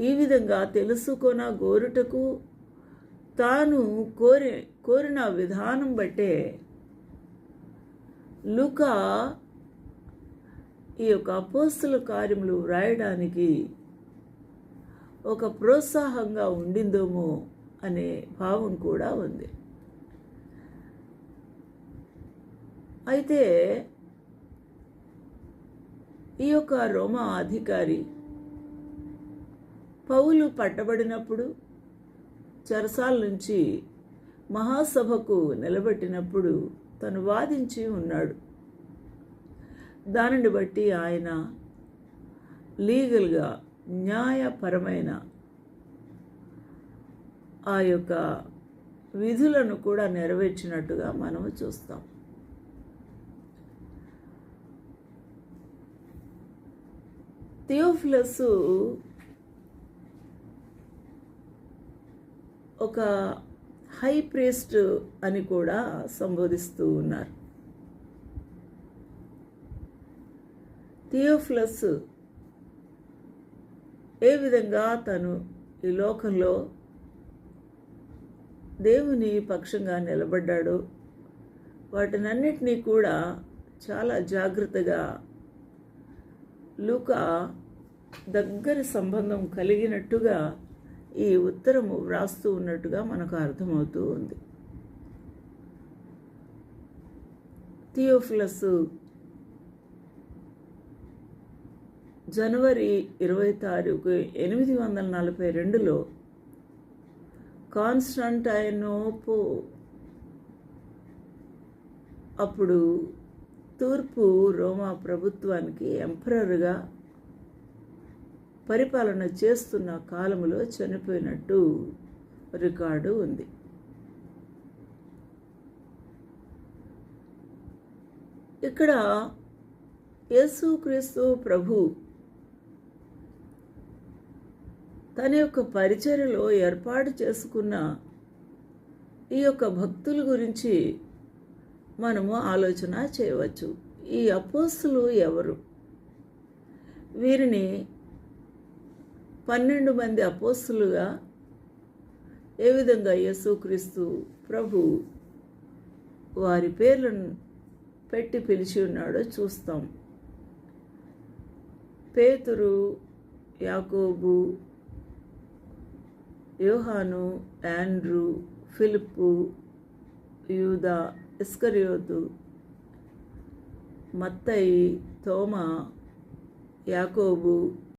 ఈ విధంగా తెలుసుకొన గోరుటకు తాను కోరి కోరిన విధానం బట్టే లుకా ఈ యొక్క అపోస్తుల కార్యములు వ్రాయడానికి ఒక ప్రోత్సాహంగా ఉండిందేమో అనే భావం కూడా ఉంది. అయితే ఈ యొక్క రోమా అధికారి పౌలు పట్టబడినప్పుడు చరసాల నుంచి మహాసభకు నిలబెట్టినప్పుడు తను వాదించి ఉన్నాడు. దానిని బట్టి ఆయన లీగల్గా న్యాయపరమైన ఆ యొక్క విధులను కూడా నెరవేర్చినట్టుగా మనము చూస్తాం. థియోఫిలస్ ఒక హై ప్రేస్ట్ అని కూడా సంబోధిస్తూ ఉన్నారు. థియోఫ్లస్ ఏ విధంగా తను ఈ లోకంలో దేవుని పక్షంగా నిలబడ్డాడు వాటినన్నిటినీ కూడా చాలా జాగ్రత్తగా లూకా దగ్గర సంబంధం కలిగినట్టుగా ఈ ఉత్తరము వ్రాస్తూ ఉన్నట్టుగా మనకు అర్థమవుతూ ఉంది. థియోఫిలస్ జనవరి ఇరవై తారీఖు ఎనిమిది వందల నలభై రెండులో కాన్స్టంటైనోపో అప్పుడు తూర్పు రోమా ప్రభుత్వానికి ఎంపరర్గా పరిపాలన చేస్తున్న కాలంలో చనిపోయినట్టు రికార్డు ఉంది. ఇక్కడ యేసుక్రీస్తు ప్రభు తన యొక్క పరిచర్యలో ఏర్పాటు చేసుకున్న ఈ యొక్క భక్తుల గురించి మనము ఆలోచన చేయవచ్చు. ఈ అపోస్తులు ఎవరు? వీరిని పన్నెండు మంది అపోస్తులుగా ఏ విధంగా యేసుక్రీస్తు ప్రభు వారి పేర్లను పెట్టి పిలిచి ఉన్నాడో చూస్తాం. పేతురు యాకోబు యోహాను యాండ్రూ ఫిలిప్పు యూదా ఇస్కరియోతు మత్తయి తోమా యాకోబు